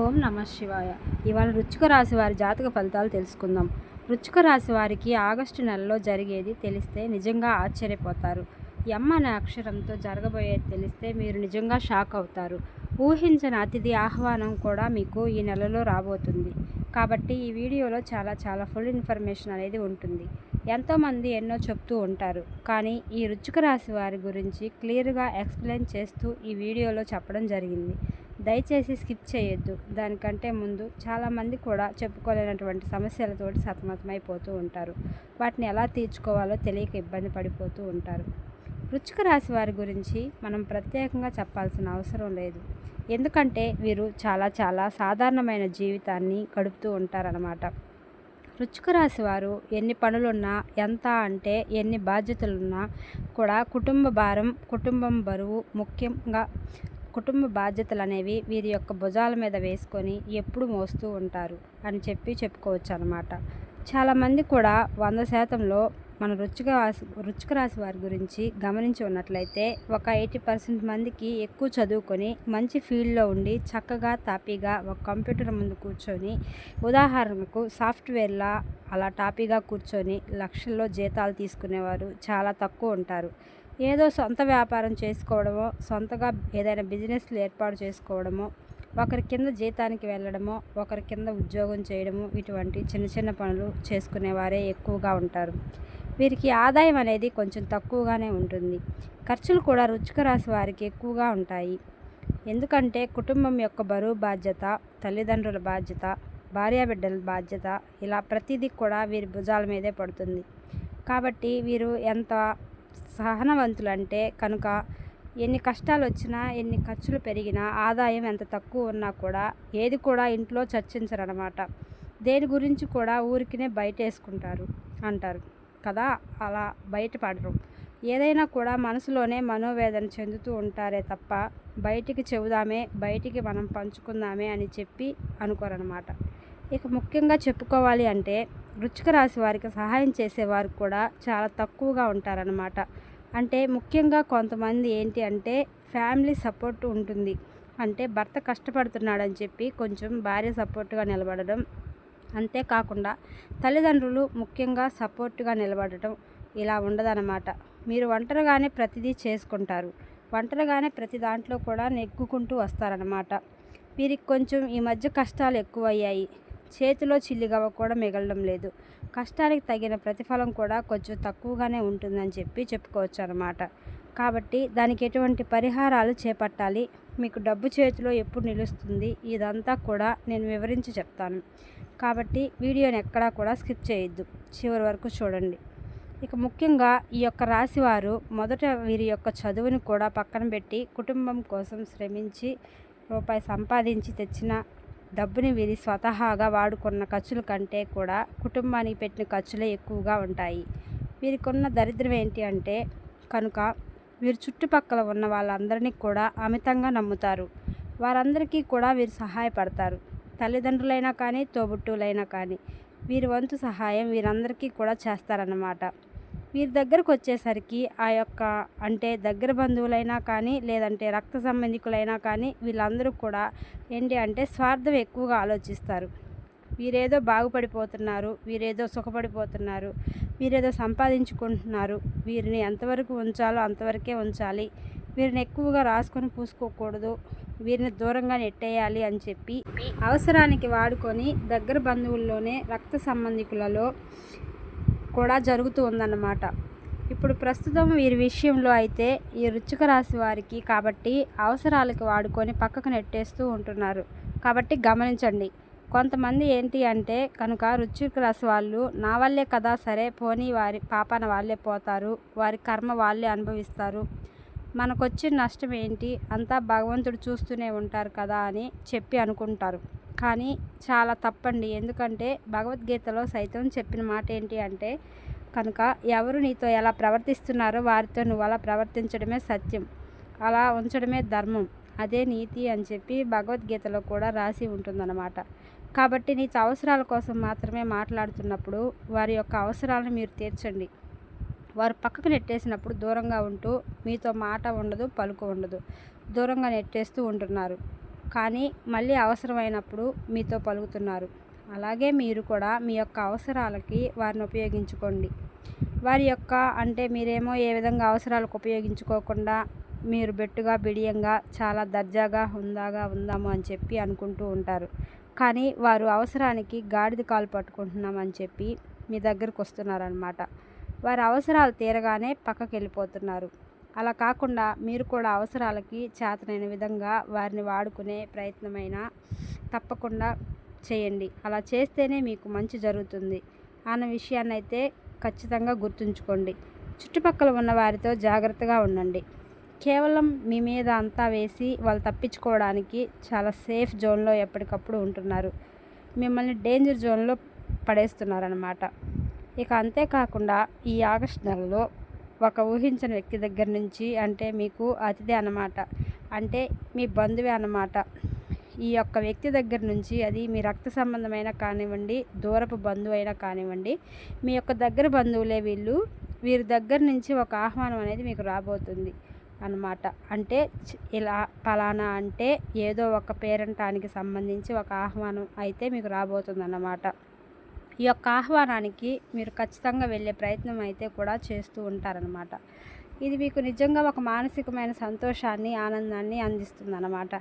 ఓం నమ శివాయ. ఇవాళ రుచిక రాశి వారి జాతక ఫలితాలు తెలుసుకుందాం. రుచిక రాశి వారికి ఆగస్టు నెలలో జరిగేది తెలిస్తే నిజంగా ఆశ్చర్యపోతారు. ఎమ్మ అనే అక్షరంతో జరగబోయేది తెలిస్తే మీరు నిజంగా షాక్ అవుతారు. ఊహించిన అతిథి ఆహ్వానం కూడా మీకు ఈ నెలలో రాబోతుంది. కాబట్టి ఈ వీడియోలో చాలా చాలా ఫుల్ ఇన్ఫర్మేషన్ అనేది ఉంటుంది. ఎంతోమంది ఎన్నో చెప్తూ ఉంటారు. కానీ ఈ రుచిక రాశి వారి గురించి క్లియర్గా ఎక్స్ప్లెయిన్ చేస్తూ ఈ వీడియోలో చెప్పడం జరిగింది. దయచేసి స్కిప్ చేయొద్దు. దానికంటే ముందు చాలామంది కూడా చెప్పుకోలేనటువంటి సమస్యలతోటి సతమతమైపోతూ ఉంటారు. వాటిని ఎలా తీర్చుకోవాలో తెలియక ఇబ్బంది పడిపోతూ ఉంటారు. వృచ్చిక రాశి వారి గురించి మనం ప్రత్యేకంగా చెప్పాల్సిన అవసరం లేదు. ఎందుకంటే వీరు చాలా చాలా సాధారణమైన జీవితాన్ని గడుపుతూ ఉంటారన్నమాట. వృచ్చిక రాశి వారు ఎన్ని పనులున్నా ఎంత అంటే ఎన్ని బాధ్యతలున్నా కూడా కుటుంబ భారం కుటుంబం బరువు ముఖ్యంగా కుటుంబ బాధ్యతలు అనేవి వీరి యొక్క భుజాల మీద వేసుకొని ఎప్పుడు మోస్తూ ఉంటారు అని చెప్పి చెప్పుకోవచ్చు అనమాట చాలామంది కూడా వంద శాతంలో మన రుచిక రుచిక రాశి వారి గురించి గమనించి ఉన్నట్లయితే ఒక ఎయిటీ పర్సెంట్ మందికి ఎక్కువ చదువుకొని మంచి ఫీల్డ్లో ఉండి చక్కగా తాపీగా ఒక కంప్యూటర్ ముందు కూర్చొని ఉదాహరణకు సాఫ్ట్వేర్లా అలా టాపీగా కూర్చొని లక్షల్లో జీతాలు తీసుకునేవారు చాలా తక్కువ ఉంటారు. ఏదో సొంత వ్యాపారం చేసుకోవడమో సొంతగా ఏదైనా బిజినెస్లు ఏర్పాటు చేసుకోవడమో ఒకరి కింద జీతానికి వెళ్ళడమో ఒకరి కింద ఉద్యోగం చేయడము ఇటువంటి చిన్న చిన్న పనులు చేసుకునేవారే ఎక్కువగా ఉంటారు. వీరికి ఆదాయం అనేది కొంచెం తక్కువగానే ఉంటుంది. ఖర్చులు కూడా రుచిక రాసి వారికి ఎక్కువగా ఉంటాయి. ఎందుకంటే కుటుంబం యొక్క బరువు బాధ్యత తల్లిదండ్రుల బాధ్యత భార్యాబిడ్డల బాధ్యత ఇలా ప్రతిదీ కూడా వీరి భుజాల మీదే పడుతుంది. కాబట్టి వీరు ఎంత సహనవంతులంటే కనుక ఎన్ని కష్టాలు వచ్చినా ఎన్ని ఖర్చులు పెరిగినా ఆదాయం ఎంత తక్కువ ఉన్నా కూడా ఏది కూడా ఇంట్లో చర్చించరనమాట. దేని గురించి కూడా ఊరికినే బయటేసుకుంటారు అంటారు కదా అలా బయటపడరు. ఏదైనా కూడా మనసులోనే మనోవేదన చెందుతూ ఉంటారే తప్ప బయటికి చెబుదామే బయటికి మనం పంచుకుందామే అని చెప్పి అనుకోరనమాట. ఇక ముఖ్యంగా చెప్పుకోవాలి అంటే వృచ్చిక రాశి వారికి సహాయం చేసేవారు కూడా చాలా తక్కువగా ఉంటారనమాట అంటే ముఖ్యంగా కొంతమంది ఏంటి అంటే ఫ్యామిలీ సపోర్ట్ ఉంటుంది. అంటే భర్త కష్టపడుతున్నాడని చెప్పి కొంచెం భార్య సపోర్ట్గా నిలబడడం. అంతేకాకుండా తల్లిదండ్రులు ముఖ్యంగా సపోర్ట్గా నిలబడటం ఇలా ఉండదన్నమాట. మీరు ఒంటరిగానే ప్రతిదీ చేసుకుంటారు. ఒంటరిగానే ప్రతి దాంట్లో కూడా నెగ్గుకుంటూ వస్తారనమాట వీరికి కొంచెం ఈ మధ్య కష్టాలు ఎక్కువయ్యాయి. చేతిలో చిల్లిగవ్వ కూడా మిగలడం లేదు. కష్టానికి తగిన ప్రతిఫలం కూడా కొంచెం తక్కువగానే ఉంటుందని చెప్పి చెప్పుకోవచ్చు అనమాట కాబట్టి దానికి ఎటువంటి పరిహారాలు చేపట్టాలి? మీకు డబ్బు చేతిలో ఎప్పుడు నిలుస్తుంది? ఇదంతా కూడా నేను వివరించి చెప్తాను. కాబట్టి వీడియోని ఎక్కడా కూడా స్కిప్ చేయొద్దు. చివరి వరకు చూడండి. ఇక ముఖ్యంగా ఈ యొక్క రాశివారు మొదట వీరి యొక్క చదువుని కూడా పక్కన పెట్టి కుటుంబం కోసం శ్రమించి రూపాయి సంపాదించి తెచ్చిన డబ్బుని వీరి స్వతహాగా వాడుకున్న ఖర్చుల కంటే కూడా కుటుంబానికి పెట్టిన ఖర్చులే ఎక్కువగా ఉంటాయి. వీరికున్న దరిద్రం ఏంటి అంటే కనుక వీరు చుట్టుపక్కల ఉన్న వాళ్ళందరినీ కూడా అమితంగా నమ్ముతారు. వారందరికీ కూడా వీరు సహాయపడతారు. తల్లిదండ్రులైనా కానీ తోబుట్టువులైనా కానీ వీరి వంతు సహాయం వీరందరికీ కూడా చేస్తారన్నమాట. వీరి దగ్గరకు వచ్చేసరికి ఆ యొక్క అంటే దగ్గర బంధువులైనా కానీ లేదంటే రక్త సంబంధికులైనా కానీ వీళ్ళందరూ కూడా ఏంటి అంటే స్వార్థం ఎక్కువగా ఆలోచిస్తారు. వీరేదో బాగుపడిపోతున్నారు వీరేదో సుఖపడిపోతున్నారు వీరేదో సంపాదించుకుంటున్నారు వీరిని ఎంతవరకు ఉంచాలో అంతవరకే ఉంచాలి వీరిని ఎక్కువగా రాసుకొని పూసుకోకూడదు వీరిని దూరంగా నెట్టేయాలి అని చెప్పి అవసరానికి వాడుకొని దగ్గర బంధువుల్లోనే రక్త సంబంధికులలో కూడా జరుగుతూ ఉందన్నమాట. ఇప్పుడు ప్రస్తుతం వీరి విషయంలో అయితే ఈ రుచిక రాశి వారికి కాబట్టి అవసరాలకు వాడుకొని పక్కకు నెట్టేస్తూ ఉంటున్నారు. కాబట్టి గమనించండి. కొంతమంది ఏంటి అంటే కనుక రుచిక రాశి వాళ్ళు నా వల్లే కదా సరే పోనీ వారి పాపాన వాళ్ళే పోతారు. వారి కర్మ వాళ్ళే అనుభవిస్తారు. మనకొచ్చిన నష్టం ఏంటి? అంతా భగవంతుడు చూస్తూనే ఉంటారు కదా అని చెప్పి అనుకుంటారు. కానీ చాలా తప్పండి. ఎందుకంటే భగవద్గీతలో సైతం చెప్పిన మాట ఏంటి అంటే కనుక ఎవరు నీతో ఎలా ప్రవర్తిస్తున్నారో వారితో నువ్వు అలా ప్రవర్తించడమే సత్యం. అలా ఉంచడమే ధర్మం. అదే నీతి అని చెప్పి భగవద్గీతలో కూడా రాసి ఉంటుందన్నమాట. కాబట్టి నీతో అవసరాల కోసం మాత్రమే మాట్లాడుతున్నప్పుడు వారి యొక్క అవసరాలను మీరు తీర్చండి. వారు పక్కకు నెట్టేసినప్పుడు దూరంగా ఉంటూ మీతో మాట ఉండదు పలుకు ఉండదు. దూరంగా నెట్టేస్తూ ఉంటున్నారు. కానీ మళ్ళీ అవసరమైనప్పుడు మీతో పలుకుతున్నారు. అలాగే మీరు కూడా మీ యొక్క అవసరాలకి వారిని ఉపయోగించుకోండి. వారి యొక్క అంటే మీరేమో ఏ విధంగా అవసరాలకు ఉపయోగించుకోకుండా మీరు బెట్టుగా బిడియంగా చాలా దర్జాగా హుందాగా ఉందాము అని చెప్పి అనుకుంటూ ఉంటారు. కానీ వారు అవసరానికి గాడిద కాలు పట్టుకుంటున్నామని చెప్పి మీ దగ్గరకు వస్తున్నారనమాట వారి అవసరాలు తీరగానే పక్కకి వెళ్ళిపోతున్నారు అలా కాకుండా మీరు కూడా అవసరాలకి చేతనైన విధంగా వారిని వాడుకునే ప్రయత్నమైనా తప్పకుండా చేయండి. అలా చేస్తేనే మీకు మంచి జరుగుతుంది అన్న విషయాన్ని అయితే ఖచ్చితంగా గుర్తుంచుకోండి. చుట్టుపక్కల ఉన్న వారితో జాగ్రత్తగా ఉండండి. కేవలం మీ మీద అంతా వేసి వాళ్ళు తప్పించుకోవడానికి చాలా సేఫ్ జోన్లో ఎప్పటికప్పుడు ఉంటున్నారు. మిమ్మల్ని డేంజర్ జోన్లో పడేస్తున్నారనమాట ఇక అంతేకాకుండా ఈ ఆగస్ట్ నెలలో ఒక ఊహించని వ్యక్తి దగ్గర నుంచి అంటే మీకు అతిథి అన్నమాట. అంటే మీ బంధువే అన్నమాట. ఈ యొక్క వ్యక్తి దగ్గర నుంచి అది మీ రక్త సంబంధమైన కానివ్వండి దూరపు బంధువు అయినా కానివ్వండి మీ యొక్క దగ్గర బంధువులే వీళ్ళు. వీరి దగ్గర నుంచి ఒక ఆహ్వానం అనేది మీకు రాబోతుంది అన్నమాట. అంటే ఇలా ఫలానా అంటే ఏదో ఒక పేరంటానికి సంబంధించి ఒక ఆహ్వానం అయితే మీకు రాబోతుంది అన్నమాట. ఈ యొక్క ఆహ్వానానికి మీరు ఖచ్చితంగా వెళ్ళే ప్రయత్నం అయితే కూడా చేస్తూ ఉంటారనమాట ఇది మీకు నిజంగా ఒక మానసికమైన సంతోషాన్ని ఆనందాన్ని అందిస్తుంది అన్నమాట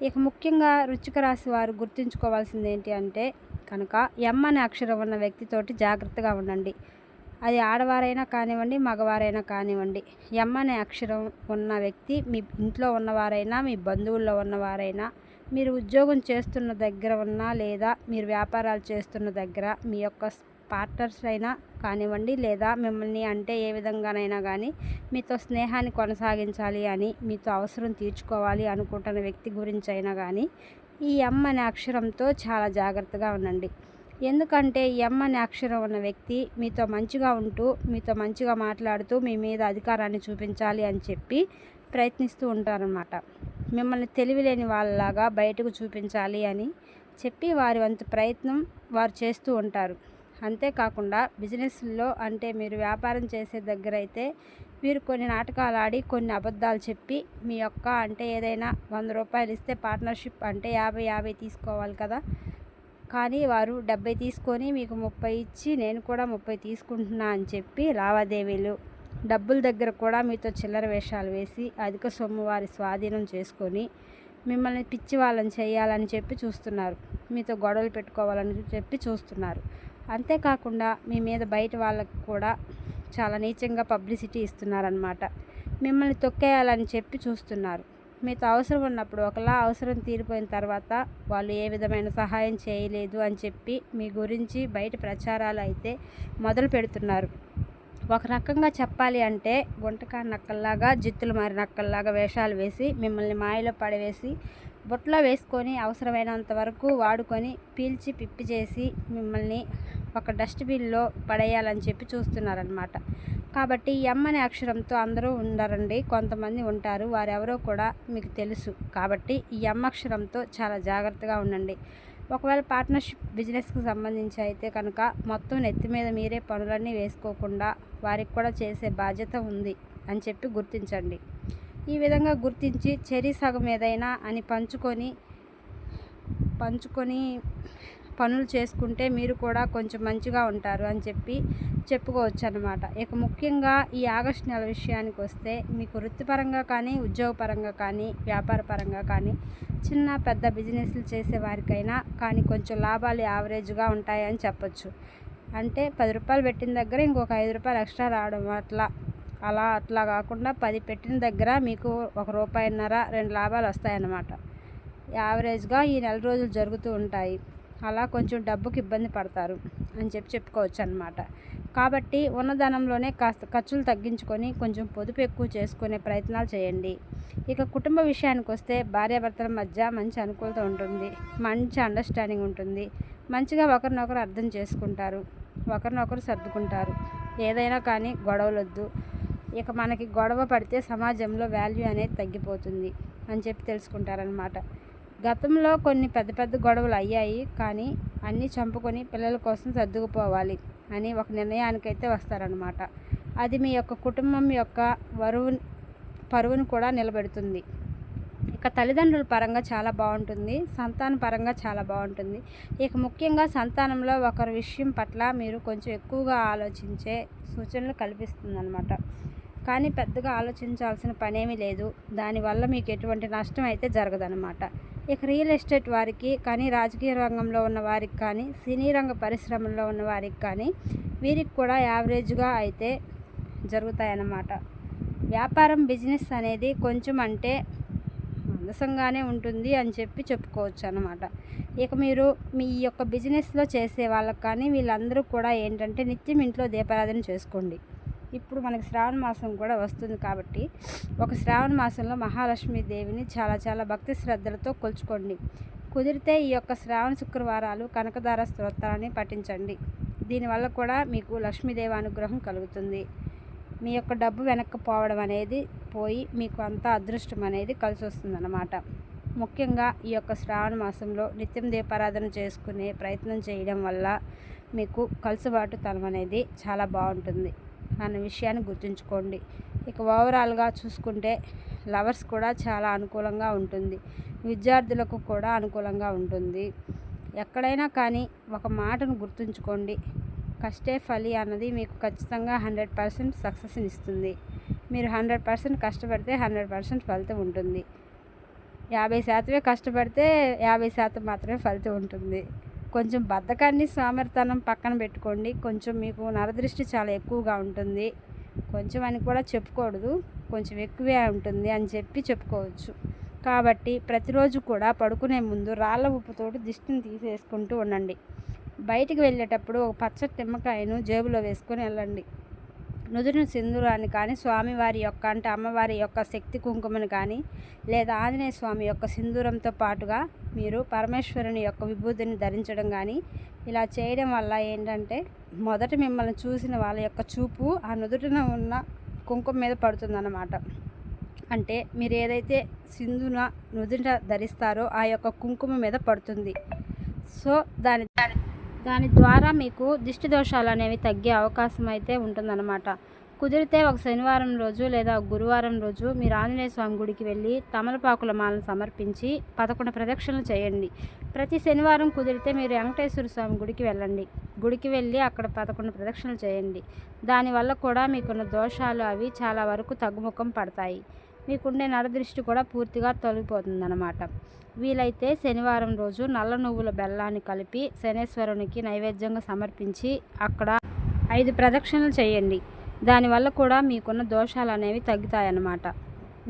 ఇక ముఖ్యంగా రుచిక రాశి వారు గుర్తుంచుకోవాల్సింది ఏంటి అంటే కనుక ఎమ్ అనే అక్షరం ఉన్న వ్యక్తితోటి జాగ్రత్తగా ఉండండి. అది ఆడవారైనా కానివ్వండి మగవారైనా కానివ్వండి ఎమ్ అనే అక్షరం ఉన్న వ్యక్తి మీ ఇంట్లో ఉన్నవారైనా మీ బంధువుల్లో ఉన్నవారైనా మీరు ఉద్యోగం చేస్తున్న దగ్గర ఉన్నా లేదా మీరు వ్యాపారాలు చేస్తున్న దగ్గర మీ యొక్క పార్ట్నర్స్ అయినా కానివ్వండి లేదా మిమ్మల్ని అంటే ఏ విధంగానైనా కానీ మీతో స్నేహాన్ని కొనసాగించాలి అని మీతో అవసరం తీర్చుకోవాలి అనుకుంటున్న వ్యక్తి గురించి అయినా కానీ ఈ ఎమ్ అనే అక్షరంతో చాలా జాగ్రత్తగా ఉండండి. ఎందుకంటే ఎమ్ అనే అక్షరం ఉన్న వ్యక్తి మీతో మంచిగా ఉంటూ మీతో మంచిగా మాట్లాడుతూ మీ మీద అధికారాన్ని చూపించాలి అని చెప్పి ప్రయత్నిస్తూ ఉంటారన్నమాట. మిమ్మల్ని తెలివిలేని వాళ్ళలాగా బయటకు చూపించాలి అని చెప్పి వారి వంతు ప్రయత్నం వారు చేస్తూ ఉంటారు. అంతేకాకుండా బిజినెస్లో అంటే మీరు వ్యాపారం చేసే దగ్గర అయితే మీరు కొన్ని నాటకాలు ఆడి కొన్ని అబద్ధాలు చెప్పి మీ యొక్క అంటే ఏదైనా వంద రూపాయలు ఇస్తే పార్ట్నర్షిప్ అంటే యాభై యాభై తీసుకోవాలి కదా. కానీ వారు డెబ్బై తీసుకొని మీకు ముప్పై ఇచ్చి నేను కూడా ముప్పై తీసుకుంటున్నా అని చెప్పి లావాదేవీలు డబ్బుల దగ్గర కూడా మీతో చిల్లర వేషాలు వేసి అధిక సొమ్ము వారి స్వాధీనం చేసుకొని మిమ్మల్ని పిచ్చి వాళ్ళని చేయాలని చెప్పి చూస్తున్నారు. మీతో గొడవలు పెట్టుకోవాలని చెప్పి చూస్తున్నారు. అంతేకాకుండా మీ మీద బయట వాళ్ళకు కూడా చాలా నీచంగా పబ్లిసిటీ ఇస్తున్నారనమాట మిమ్మల్ని తొక్కేయాలని చెప్పి చూస్తున్నారు. మీతో అవసరం ఉన్నప్పుడు ఒకలా అవసరం తీరిపోయిన తర్వాత వాళ్ళు ఏ విధమైన సహాయం చేయలేదు అని చెప్పి మీ గురించి బయట ప్రచారాలు అయితే మొదలు పెడుతున్నారు. ఒక రకంగా చెప్పాలి అంటే గుంటకా నక్కల్లాగా జిత్తులు మారి నక్కల్లాగా వేషాలు వేసి మిమ్మల్ని మాయలో పడవేసి బుట్టలో వేసుకొని అవసరమైనంత వరకు వాడుకొని పీల్చి పిప్పి చేసి మిమ్మల్ని ఒక డస్ట్బిన్లో పడేయాలని చెప్పి చూస్తున్నారనమాట కాబట్టి ఎమ్ అనే అక్షరంతో అందరూ ఉండరండి. కొంతమంది ఉంటారు. వారెవరో కూడా మీకు తెలుసు. కాబట్టి ఈ ఎమ్ అక్షరంతో చాలా జాగ్రత్తగా ఉండండి. ఒకవేళ పార్ట్నర్షిప్ బిజినెస్కి సంబంధించి అయితే కనుక మొత్తం నెత్తి మీద మీరే పనులన్నీ వేసుకోకుండా వారికి కూడా చేసే బాధ్యత ఉంది అని చెప్పి గుర్తించండి. ఈ విధంగా గుర్తించి చెరి సగం ఏదైనా అని పంచుకొని పంచుకొని పనులు చేసుకుంటే మీరు కూడా కొంచెం మంచిగా ఉంటారు అని చెప్పి చెప్పుకోవచ్చు అనమాట ఇక ముఖ్యంగా ఈ ఆగస్టు నెల విషయానికి వస్తే మీకు వృత్తిపరంగా కానీ ఉద్యోగపరంగా కానీ వ్యాపార పరంగా కానీ చిన్న పెద్ద బిజినెస్లు చేసే వారికైనా కానీ కొంచెం లాభాలు యావరేజ్గా ఉంటాయని చెప్పచ్చు. అంటే పది రూపాయలు పెట్టిన దగ్గర ఇంకొక ఐదు రూపాయలు ఎక్స్ట్రా రావడం అట్లా అలా అట్లా కాకుండా పది పెట్టిన దగ్గర మీకు ఒక రూపాయిన్నర రెండు లాభాలు వస్తాయన్నమాట. యావరేజ్గా ఈ నెల రోజులు జరుగుతూ ఉంటాయి. అలా కొంచెం డబ్బుకి ఇబ్బంది పడతారు అని చెప్పి చెప్పుకోవచ్చు అనమాట కాబట్టి ఉన్నదనంలోనే కాస్త ఖర్చులు తగ్గించుకొని కొంచెం పొదుపు ఎక్కువ చేసుకునే ప్రయత్నాలు చేయండి. ఇక కుటుంబ విషయానికి వస్తే భార్యాభర్తల మధ్య మంచి అనుకూలత ఉంటుంది మంచి అండర్స్టాండింగ్ ఉంటుంది. మంచిగా ఒకరినొకరు అర్థం చేసుకుంటారు ఒకరినొకరు సర్దుకుంటారు. ఏదైనా కానీ గొడవలొద్దు. ఇక మనకి గొడవ పడితే సమాజంలో వాల్యూ అనేది తగ్గిపోతుంది అని చెప్పి తెలుసుకుంటారనమాట గతంలో కొన్ని పెద్ద పెద్ద గొడవలు అయ్యాయి కానీ అన్నీ చంపుకొని పిల్లల కోసం సర్దుకుపోవాలి అని ఒక నిర్ణయానికైతే వస్తారనమాట అది మీ యొక్క కుటుంబం యొక్క వరువు పరువును కూడా నిలబెడుతుంది. ఇక తల్లిదండ్రుల పరంగా చాలా బాగుంటుంది సంతాన పరంగా చాలా బాగుంటుంది. ఇక ముఖ్యంగా సంతానంలో ఒకరి విషయం పట్ల మీరు కొంచెం ఎక్కువగా ఆలోచించే సూచనలు కల్పిస్తుంది అనమాట కానీ పెద్దగా ఆలోచించాల్సిన పనేమీ లేదు. దానివల్ల మీకు ఎటువంటి నష్టం అయితే జరగదనమాట ఇక రియల్ ఎస్టేట్ వారికి కానీ రాజకీయ రంగంలో ఉన్న వారికి కానీ సినీ రంగ పరిశ్రమల్లో ఉన్న వారికి కానీ వీరికి కూడా యావరేజ్గా అయితే జరుగుతాయన్నమాట. వ్యాపారం బిజినెస్ అనేది కొంచెం అంటే మందసంగానే ఉంటుంది అని చెప్పి చెప్పుకోవచ్చు అనమాట ఇక మీరు మీ యొక్క బిజినెస్లో చేసే వాళ్ళకి కానీ వీళ్ళందరూ కూడా ఏంటంటే నిత్యం ఇంట్లో దీపారాధన చేసుకోండి. ఇప్పుడు మనకి శ్రావణ మాసం కూడా వస్తుంది కాబట్టి ఒక శ్రావణ మాసంలో మహాలక్ష్మి దేవిని చాలా చాలా భక్తి శ్రద్ధలతో కొలుచుకోండి. కుదిరితే ఈ యొక్క శ్రావణ శుక్రవారాలు కనకదార స్తోత్రాన్ని పఠించండి. దీనివల్ల కూడా మీకు లక్ష్మీదేవి అనుగ్రహం కలుగుతుంది. మీ యొక్క డబ్బు వెనక్కి పోవడం అనేది పోయి మీకు అంత అదృష్టం అనేది కలిసి వస్తుందన్నమాట ముఖ్యంగా ఈ యొక్క శ్రావణ మాసంలో నిత్యం దీపారాధన చేసుకునే ప్రయత్నం చేయడం వల్ల మీకు కలుసుబాటుతనం అనేది చాలా బాగుంటుంది. అన్న విషయాన్ని గుర్తుంచుకోండి. ఇక ఓవరాల్గా చూసుకుంటే లవర్స్ కూడా చాలా అనుకూలంగా ఉంటుంది. విద్యార్థులకు కూడా అనుకూలంగా ఉంటుంది. ఎక్కడైనా కానీ ఒక మాటను గుర్తుంచుకోండి. కష్టే ఫలి అన్నది మీకు ఖచ్చితంగా హండ్రెడ్ పర్సెంట్ సక్సెస్ని ఇస్తుంది. మీరు హండ్రెడ్ పర్సెంట్ కష్టపడితే హండ్రెడ్ పర్సెంట్ ఫలితం ఉంటుంది. యాభై శాతమే కష్టపడితే యాభై శాతం మాత్రమే ఫలితం ఉంటుంది. కొంచెం బద్ధకాన్ని సోమరితనం పక్కన పెట్టుకోండి. కొంచెం మీకు నరదృష్టి చాలా ఎక్కువగా ఉంటుంది. కొంచెం అని కూడా చెప్పుకూడదు కొంచెం ఎక్కువే ఉంటుంది అని చెప్పి చెప్పుకోవచ్చు. కాబట్టి ప్రతిరోజు కూడా పడుకునే ముందు రాళ్ళ ఉప్పుతోటి దిష్టిని తీసేసుకుంటూ ఉండండి. బయటికి వెళ్ళేటప్పుడు ఒక పచ్చటి నిమ్మకాయను జేబులో వేసుకొని వెళ్ళండి. నుదురు సింధూరాన్ని కానీ స్వామివారి యొక్క అంటే అమ్మవారి యొక్క శక్తి కుంకుమని కానీ లేదా ఆంజనేయ స్వామి యొక్క సింధూరంతో పాటుగా మీరు పరమేశ్వరుని యొక్క విభూతిని ధరించడం కానీ ఇలా చేయడం వల్ల ఏంటంటే మొదట మిమ్మల్ని చూసిన వాళ్ళ యొక్క చూపు ఆ నుదుటిన ఉన్న కుంకుమ మీద పడుతుందన్నమాట. అంటే మీరు ఏదైతే సింధున నుదుట ధరిస్తారో ఆ యొక్క కుంకుమ మీద పడుతుంది. సో దాని దాని ద్వారా మీకు దిష్టి దోషాలు అనేవి తగ్గే అవకాశం అయితే ఉంటుందన్నమాట. కుదిరితే ఒక శనివారం రోజు లేదా గురువారం రోజు మీరు ఆంజనేయ స్వామి గుడికి వెళ్ళి తమలపాకుల మాలను సమర్పించి పదకొండు ప్రదక్షిణలు చేయండి. ప్రతి శనివారం కుదిరితే మీరు వెంకటేశ్వర స్వామి గుడికి వెళ్ళండి. గుడికి వెళ్ళి అక్కడ పదకొండు ప్రదక్షిణలు చేయండి. దానివల్ల కూడా మీకున్న దోషాలు అవి చాలా వరకు తగ్గుముఖం పడతాయి. మీకుండే నరదృష్టి కూడా పూర్తిగా తొలగిపోతుందన్నమాట. వీలైతే శనివారం రోజు నల్ల నువ్వుల బెల్లాన్ని కలిపి శనేశ్వరునికి నైవేద్యంగా సమర్పించి అక్కడ ఐదు ప్రదక్షిణలు చేయండి. దానివల్ల కూడా మీకున్న దోషాలు అనేవి తగ్గుతాయన్నమాట.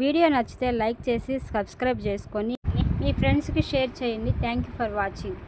వీడియో నచ్చితే లైక్ చేసి సబ్స్క్రైబ్ చేసుకొని మీ ఫ్రెండ్స్కి షేర్ చేయండి. Thank you for watching.